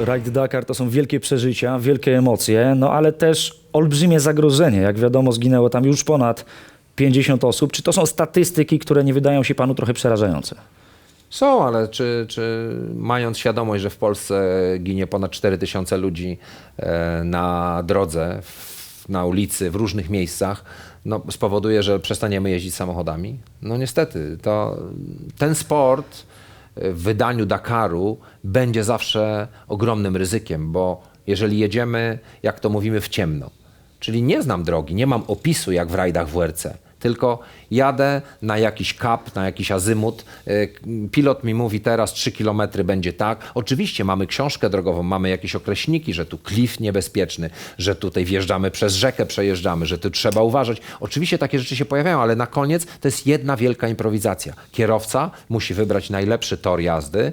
Rajd Dakar to są wielkie przeżycia, wielkie emocje, no ale też olbrzymie zagrożenie. Jak wiadomo, zginęło tam już ponad 50 osób. Czy to są statystyki, które nie wydają się panu trochę przerażające? Są, ale czy, czy mając świadomość, że w Polsce ginie ponad 4000 ludzi e, na drodze, na ulicy, w różnych miejscach, no, spowoduje, że przestaniemy jeździć samochodami? No niestety, to ten sport w wydaniu Dakaru będzie zawsze ogromnym ryzykiem, bo jeżeli jedziemy, jak to mówimy, w ciemno, czyli nie znam drogi, nie mam opisu jak w rajdach WRC, tylko jadę na jakiś kap, na jakiś azymut. y, Pilot mi mówi teraz 3 km będzie tak. Oczywiście mamy książkę drogową, mamy jakieś określniki, że tu klif niebezpieczny, że tutaj wjeżdżamy przez rzekę, przejeżdżamy, że tu trzeba uważać. Oczywiście takie rzeczy się pojawiają, ale na koniec to jest jedna wielka improwizacja. Kierowca musi wybrać najlepszy tor jazdy,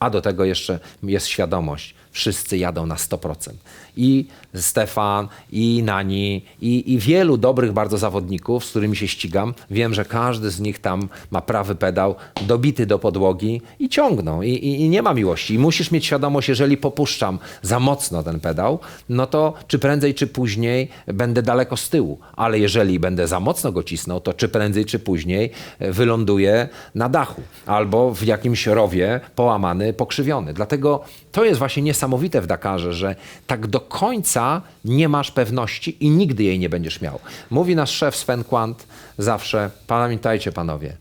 a do tego jeszcze jest świadomość. Wszyscy jadą na 100%. I Stefan, i Nani, i, i wielu dobrych bardzo zawodników, z którymi się ścigam. Wiem, że każdy z nich tam ma prawy pedał, dobity do podłogi i ciągną. I, i, I nie ma miłości. I musisz mieć świadomość, jeżeli popuszczam za mocno ten pedał, no to czy prędzej, czy później będę daleko z tyłu. Ale jeżeli będę za mocno go cisnął, to czy prędzej, czy później e, wyląduję na dachu albo w jakimś rowie połamany, pokrzywiony. Dlatego to jest właśnie niesamowite w Dakarze, że tak do końca nie masz pewności i nigdy jej nie będziesz miał. Mówi nasz szef Sven Quant zawsze, pamiętajcie panowie,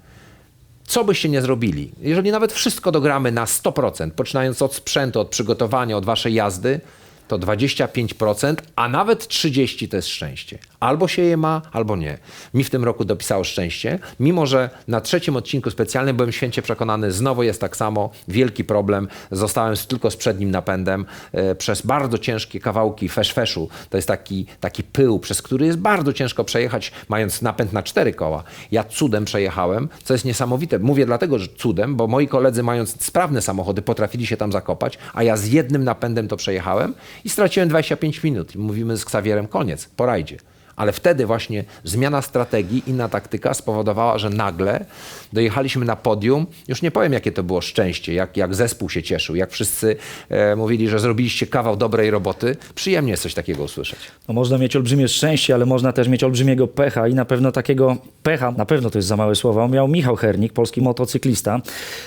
co byście nie zrobili, jeżeli nawet wszystko dogramy na 100%, poczynając od sprzętu, od przygotowania, od waszej jazdy, to 25%, a nawet 30% to jest szczęście. Albo się je ma, albo nie. Mi w tym roku dopisało szczęście, mimo że na trzecim odcinku specjalnym byłem święcie przekonany, znowu jest tak samo, wielki problem. Zostałem tylko z przednim napędem e, przez bardzo ciężkie kawałki feszfeszu. To jest taki, taki pył, przez który jest bardzo ciężko przejechać, mając napęd na cztery koła. Ja cudem przejechałem, co jest niesamowite. Mówię dlatego, że cudem, bo moi koledzy mając sprawne samochody potrafili się tam zakopać, a ja z jednym napędem to przejechałem i straciłem 25 minut. I mówimy z Ksawierem, koniec, po rajdzie. Ale wtedy właśnie zmiana strategii, inna taktyka spowodowała, że nagle dojechaliśmy na podium. Już nie powiem, jakie to było szczęście, jak, jak zespół się cieszył, jak wszyscy e, mówili, że zrobiliście kawał dobrej roboty. Przyjemnie jest coś takiego usłyszeć. No, można mieć olbrzymie szczęście, ale można też mieć olbrzymiego pecha i na pewno takiego pecha, na pewno to jest za małe słowo, miał Michał Hernik, polski motocyklista.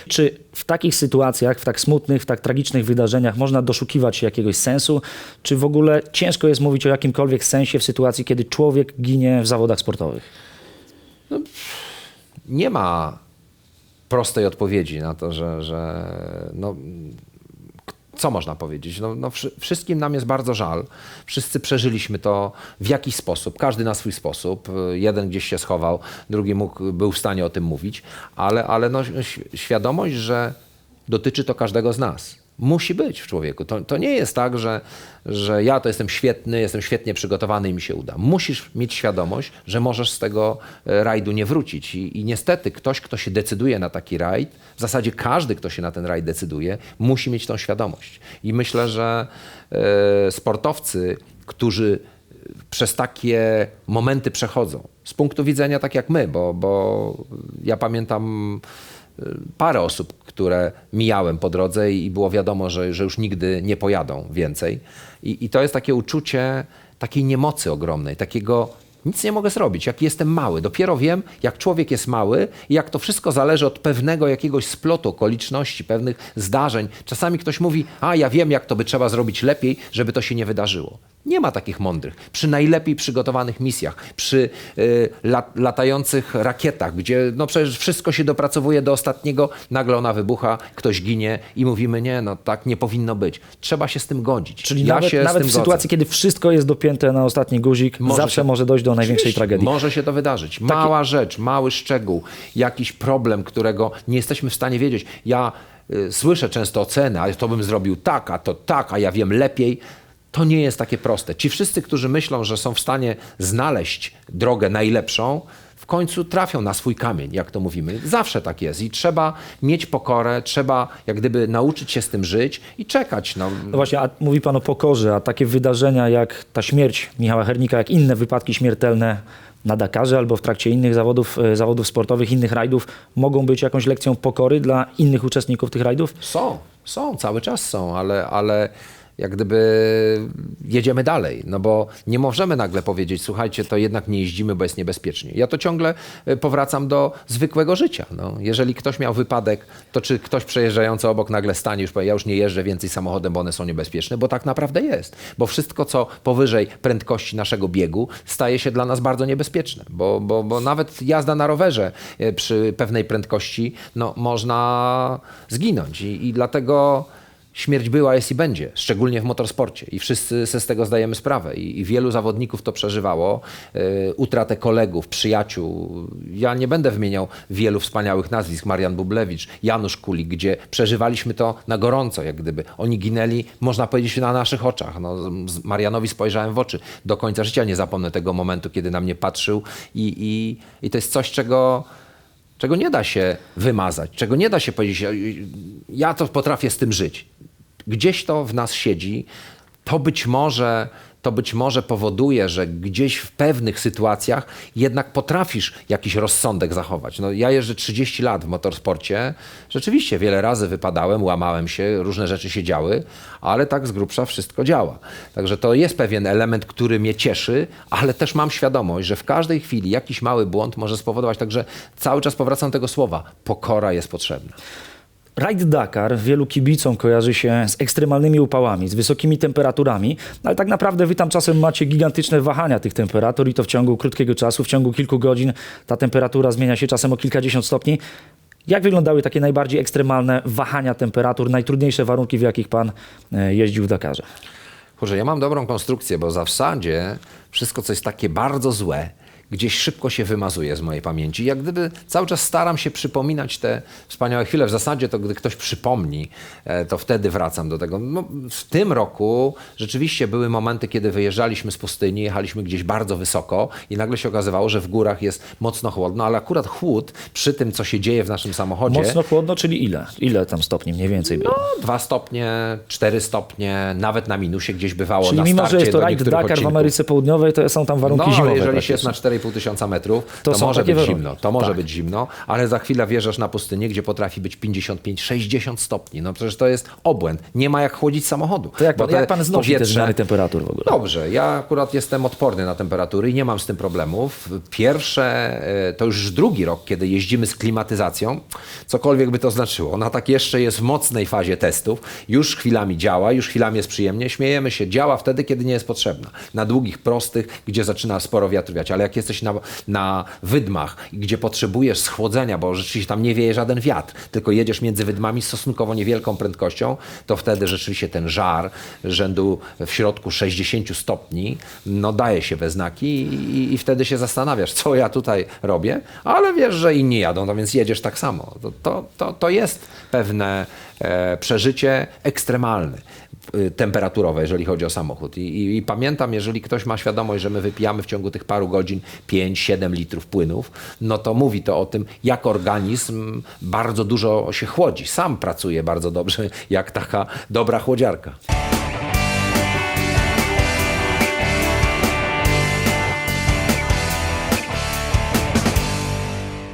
Czy w takich sytuacjach, w tak smutnych, w tak tragicznych wydarzeniach można doszukiwać się jakiegoś sensu? Czy w ogóle ciężko jest mówić o jakimkolwiek sensie w sytuacji, kiedy człowiek ginie w zawodach sportowych? nie ma prostej odpowiedzi na to, że, że no, co można powiedzieć? No, no, wszy- wszystkim nam jest bardzo żal. Wszyscy przeżyliśmy to w jakiś sposób, każdy na swój sposób. Jeden gdzieś się schował, drugi mógł, był w stanie o tym mówić, ale, ale no, świadomość, że dotyczy to każdego z nas. Musi być w człowieku. To, to nie jest tak, że, że ja to jestem świetny, jestem świetnie przygotowany i mi się uda. Musisz mieć świadomość, że możesz z tego e, rajdu nie wrócić. I, I niestety ktoś, kto się decyduje na taki rajd, w zasadzie każdy, kto się na ten rajd decyduje, musi mieć tą świadomość. I myślę, że e, sportowcy, którzy przez takie momenty przechodzą, z punktu widzenia tak jak my, bo, bo ja pamiętam parę osób, które mijałem po drodze i było wiadomo, że, że już nigdy nie pojadą więcej. I, I to jest takie uczucie takiej niemocy ogromnej, takiego nic nie mogę zrobić, jak jestem mały. Dopiero wiem, jak człowiek jest mały i jak to wszystko zależy od pewnego jakiegoś splotu okoliczności, pewnych zdarzeń. Czasami ktoś mówi, a ja wiem, jak to by trzeba zrobić lepiej, żeby to się nie wydarzyło. Nie ma takich mądrych. Przy najlepiej przygotowanych misjach, przy y, lat, latających rakietach, gdzie no przecież wszystko się dopracowuje do ostatniego, nagle ona wybucha, ktoś ginie i mówimy, nie, no tak nie powinno być. Trzeba się z tym godzić. Czyli ja nawet, nawet w sytuacji, kiedy wszystko jest dopięte na ostatni guzik, Może zawsze się- może dojść do największej tragedii. Może się to wydarzyć. Mała rzecz, mały szczegół, jakiś problem, którego nie jesteśmy w stanie wiedzieć. Ja y, słyszę często oceny, ale to bym zrobił tak, a to tak, a ja wiem lepiej. To nie jest takie proste. Ci wszyscy, którzy myślą, że są w stanie znaleźć drogę najlepszą, w końcu trafią na swój kamień, jak to mówimy. Zawsze tak jest i trzeba mieć pokorę, trzeba jak gdyby nauczyć się z tym żyć i czekać. No, No właśnie, a mówi Pan o pokorze, a takie wydarzenia jak ta śmierć Michała Hernika, jak inne wypadki śmiertelne na Dakarze albo w trakcie innych zawodów, e, zawodów sportowych, innych rajdów, mogą być jakąś lekcją pokory dla innych uczestników tych rajdów? Są, Są, cały czas są, ale, ale jak gdyby jedziemy dalej, no bo nie możemy nagle powiedzieć, słuchajcie, to jednak nie jeździmy, bo jest niebezpiecznie. Ja to ciągle y, powracam do zwykłego życia. No, jeżeli ktoś miał wypadek, to czy ktoś przejeżdżający obok nagle stanie, już powie, ja już nie jeżdżę więcej samochodem, bo one są niebezpieczne, bo tak naprawdę jest. Bo wszystko, co powyżej prędkości naszego biegu, staje się dla nas bardzo niebezpieczne, bo, bo, bo nawet jazda na rowerze y, przy pewnej prędkości, no, można zginąć i, i dlatego śmierć była, jest i będzie, szczególnie w motorsporcie. I wszyscy sobie z tego zdajemy sprawę. I, i wielu zawodników to przeżywało. Yy, utratę kolegów, przyjaciół. Ja nie będę wymieniał wielu wspaniałych nazwisk. Marian Bublewicz, Janusz Kulik, gdzie przeżywaliśmy to na gorąco, jak gdyby. Oni ginęli, można powiedzieć, na naszych oczach. No, Marianowi spojrzałem w oczy. Do końca życia nie zapomnę tego momentu, kiedy na mnie patrzył. I, i, i to jest coś, czego czego nie da się wymazać, czego nie da się powiedzieć, ja to potrafię z tym żyć. Gdzieś to w nas siedzi, to być może, to być może powoduje, że gdzieś w pewnych sytuacjach jednak potrafisz jakiś rozsądek zachować. No, ja jeżdżę 30 lat w motorsporcie, rzeczywiście wiele razy wypadałem, łamałem się, różne rzeczy się działy, ale tak z grubsza wszystko działa. Także to jest pewien element, który mnie cieszy, ale też mam świadomość, że w każdej chwili jakiś mały błąd może spowodować, także cały czas powracam do tego słowa, pokora jest potrzebna. Rajd Dakar wielu kibicom kojarzy się z ekstremalnymi upałami, z wysokimi temperaturami, ale tak naprawdę wy tam czasem macie gigantyczne wahania tych temperatur i to w ciągu krótkiego czasu, w ciągu kilku godzin ta temperatura zmienia się czasem o kilkadziesiąt stopni. Jak wyglądały takie najbardziej ekstremalne wahania temperatur, najtrudniejsze warunki, w jakich pan e, jeździł w Dakarze? Kurczę, ja mam dobrą konstrukcję, bo za wsadzie wszystko, co jest takie bardzo złe, gdzieś szybko się wymazuje z mojej pamięci. Jak gdyby cały czas staram się przypominać te wspaniałe chwile. W zasadzie to gdy ktoś przypomni, e, to wtedy wracam do tego. No, w tym roku rzeczywiście były momenty, kiedy wyjeżdżaliśmy z pustyni, jechaliśmy gdzieś bardzo wysoko i nagle się okazywało, że w górach jest mocno chłodno, ale akurat chłód przy tym, co się dzieje w naszym samochodzie, Mocno chłodno, czyli ile? Ile tam stopni mniej więcej było? no, dwa stopnie, cztery stopnie, nawet na minusie gdzieś bywało czyli na mimo, że jest to rajd Dakar w. Ameryce Południowej, to są tam warunki No, zimowe. ale jeżeli się jest na 4,5 tysiąca metrów, To to, może być warunki. zimno. To może Tak. być zimno, ale za chwilę wjeżdżasz na pustynię, gdzie potrafi być 55-60 stopni. No przecież to jest obłęd. Nie ma jak chłodzić samochodu. To jak pan, te jak pan znosi te powietrze- zmiany temperatur w ogóle? Dobrze, ja akurat jestem odporny na temperatury i nie mam z tym problemów. Pierwsze, e, to już drugi rok, kiedy jeździmy z klimatyzacją, cokolwiek by to znaczyło. Ona tak jeszcze jest w mocnej fazie testów, już chwilami działa, już chwilami jest przyjemnie, śmiejemy się, działa wtedy, kiedy nie jest potrzebna. Na długich, prostych, gdzie zaczyna sporo wiatr wiać, ale jak jesteś na, na wydmach, gdzie potrzebujesz schłodzenia, bo rzeczywiście tam nie wieje żaden wiatr, tylko jedziesz między wydmami z stosunkowo niewielką prędkością, to wtedy rzeczywiście ten żar rzędu w środku 60 stopni, no daje się we znaki i, i, wtedy się zastanawiasz, co ja tutaj robię, ale wiesz, że inni jadą, no więc jedziesz tak samo. To, to, to, to jest pewne e, przeżycie ekstremalne temperaturowe, jeżeli chodzi o samochód. I, i, I pamiętam, jeżeli ktoś ma świadomość, że my wypijamy w ciągu tych paru godzin 5-7 litrów płynów, no to mówi to o tym, jak organizm bardzo dużo się chłodzi. Sam pracuje bardzo dobrze, jak taka dobra chłodziarka.